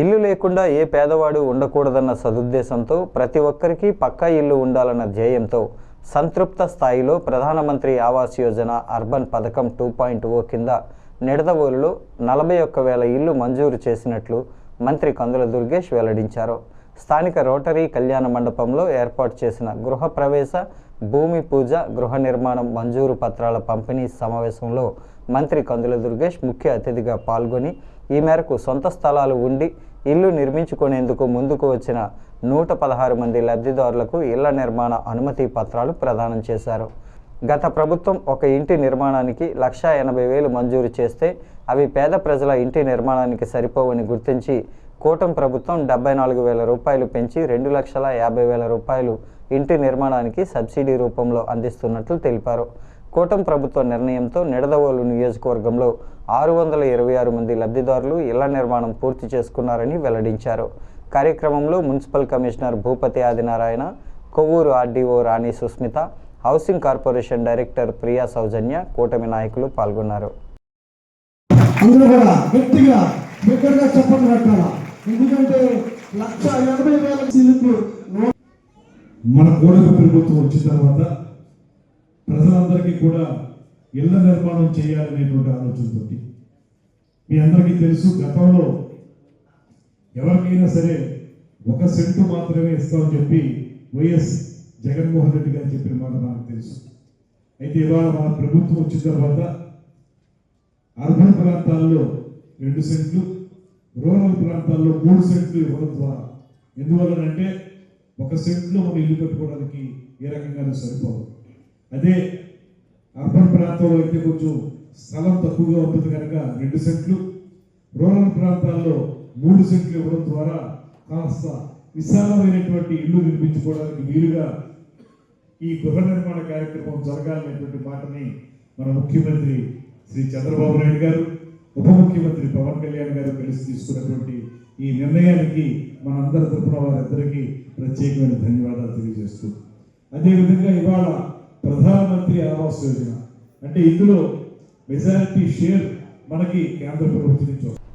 ఇల్లు లేకుండా ఏ పేదవాడు ఉండకూడదన్న సదుద్దేశంతో ప్రతి ఒక్కరికి పక్కా ఇల్లు ఉండాలన్న ధ్యేయంతో సంతృప్త స్థాయిలో ప్రధానమంత్రి ఆవాస్ యోజన అర్బన్ పథకం టూ పాయింట్ ఓ కింద నిడదవోలులో నలభై ఒక్క వేల ఇల్లు మంజూరు చేసినట్లు మంత్రి కందుల దుర్గేష్ వెల్లడించారు. స్థానిక రోటరీ కళ్యాణ మండపంలో ఏర్పాటు చేసిన గృహప్రవేశ భూమి పూజ గృహ నిర్మాణం మంజూరు పత్రాల పంపిణీ సమావేశంలో మంత్రి కందుల దుర్గేష్ ముఖ్య అతిథిగా పాల్గొని ఈ మేరకు సొంత స్థలాలు ఉండి ఇల్లు నిర్మించుకునేందుకు ముందుకు వచ్చిన నూట పదహారు మంది లబ్ధిదారులకు ఇళ్ళ నిర్మాణ అనుమతి పత్రాలు ప్రదానం చేశారు. గత ప్రభుత్వం ఒక ఇంటి నిర్మాణానికి లక్షా ఎనభై వేలు మంజూరు చేస్తే అవి పేద ప్రజల ఇంటి నిర్మాణానికి సరిపోవని గుర్తించి కూటం ప్రభుత్వం డెబ్బై నాలుగు వేల రూపాయలు పెంచి రెండు లక్షల యాభై వేల రూపాయలు ఇంటి నిర్మాణానికి సబ్సిడీ రూపంలో అందిస్తున్నట్లు తెలిపారు. కూటం ప్రభుత్వ నిర్ణయంతో నిడదవోలు నియోజకవర్గంలో ఆరు వందల ఇరవై ఆరు మంది లబ్ధిదారులు ఇళ్ళ నిర్మాణం పూర్తి చేసుకున్నారని వెల్లడించారు. కార్యక్రమంలో municipal commissioner Bhupathi Adinarayana Kovvur RDO Rani Susmitha housing corporation director Priya Soujanya కూటమి నాయకులు పాల్గొన్నారు. అందరూ కూడా గట్టిగా బిగ్గరగా చెప్పండి ఎందుకంటే లక్ష ఎనభై వేల సీలకు మన కూడలి ప్రభుత్వం వచ్చిన తర్వాత ప్రజలందరికీ కూడా ఇళ్ళ నిర్మాణం చేయాలనేటువంటి ఆలోచనతోటి. మీ అందరికీ తెలుసు గతంలో ఎవరికైనా సరే ఒక సెంటు మాత్రమే ఇస్తామని చెప్పి వైఎస్ జగన్మోహన్ రెడ్డి గారు చెప్పిన మాట నాకు తెలుసు. అయితే ఇవాళ మన ప్రభుత్వం వచ్చిన తర్వాత అర్బన్ ప్రాంతాల్లో రెండు సెంట్లు రూరల్ ప్రాంతాల్లో మూడు సెంట్లు ఇవ్వడం ద్వారా. ఎందువల్లనంటే ఒక సెంట్లో మనం ఇల్లు కట్టుకోవడానికి ఏ రకంగానూ సరిపోదు. అదే అర్బన్ ప్రాంతంలో అయితే కొంచెం స్థలం తక్కువగా ఉంటుంది కనుక రెండు సెంట్లు. రూరల్ ప్రాంతాల్లో మూడు సెంట్లు ఇవ్వడం ద్వారా కాస్త విశాలమైనటువంటి ఇల్లు నిర్మించుకోవడానికి వీలుగా ఈ గృహ నిర్మాణ కార్యక్రమం జరగాలనేటువంటి మాటని మన ముఖ్యమంత్రి శ్రీ చంద్రబాబు నాయుడు గారు ఉప ముఖ్యమంత్రి పవన్ కళ్యాణ్ గారు కలిసి తీసుకున్నటువంటి ఈ నిర్ణయానికి మనందరి తరపున వారిద్దరికీ ప్రత్యేకమైన ధన్యవాదాలు తెలియజేస్తూ అదేవిధంగా ఇవాళ ప్రధానమంత్రి ఆవాస్ యోజన. అంటే ఇందులో మెజారిటీ షేర్ మనకి కేంద్ర ప్రభుత్వం నుంచి